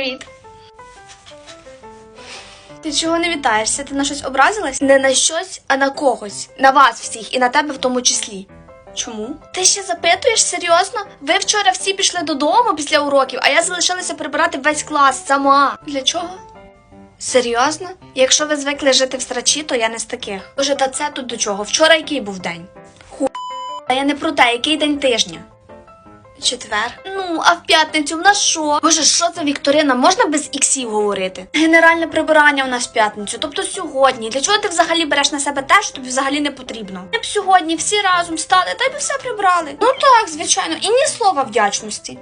Привіт. Ти чого не вітаєшся? Ти на щось образилась? Не на щось, а на когось. На вас всіх і на тебе в тому числі. Чому? Ти ще запитуєш серйозно? Ви вчора всі пішли додому після уроків, а я залишилася прибирати весь клас сама. Для чого? Серйозно? Якщо ви звикли жити в срачі, то я не з таких. Боже, та це тут до чого? Вчора який був день? Ху. А я не про те, який день тижня. Четвер. Ну, а в п'ятницю в нас що? Боже, що за Вікторина? Можна без іксів говорити? Генеральне прибирання у нас в п'ятницю, тобто сьогодні. Для чого ти взагалі береш на себе те, що тобі взагалі не потрібно? Я б сьогодні всі разом стали та й би все прибрали. Ну так, звичайно, і ні слова вдячності.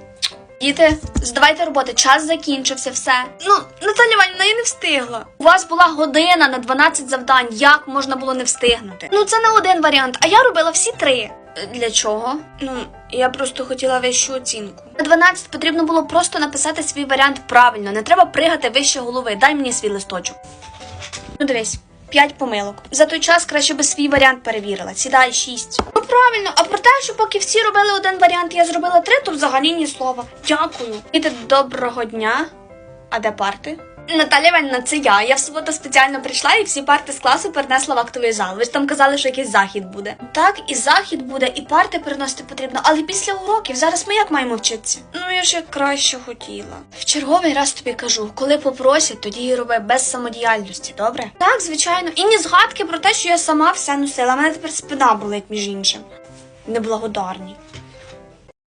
Діти, здавайте роботи, час закінчився, все. Ну, Наталя Іванівна, я не встигла. У вас була година на 12 завдань. Як можна було не встигнути? Ну, це не один варіант, а я робила всі три. Для чого? Ну, я просто хотіла вищу оцінку. На 12 потрібно було просто написати свій варіант правильно. Не треба пригати вище голови. Дай мені свій листочок. Ну, дивись. П'ять помилок. За той час краще би свій варіант перевірила. Сідай шість. Ну правильно, а про те, що поки всі робили один варіант, я зробила три, то взагалі ні слова. Дякую. Діти, доброго дня. А де парти? Наталя Іванівна, це я. Я в суботу спеціально прийшла і всі парти з класу перенесла в актовий зал. Ви ж там казали, що якийсь захід буде. Так, і захід буде, і парти переносити потрібно, але після уроків зараз ми як маємо вчитися? Ну я ж як краще хотіла. В черговий раз тобі кажу, коли попросять, тоді і роби без самодіяльності, добре? Так, звичайно. І ні згадки про те, що я сама все носила. Мене тепер спина болить, між іншим. Неблагодарні.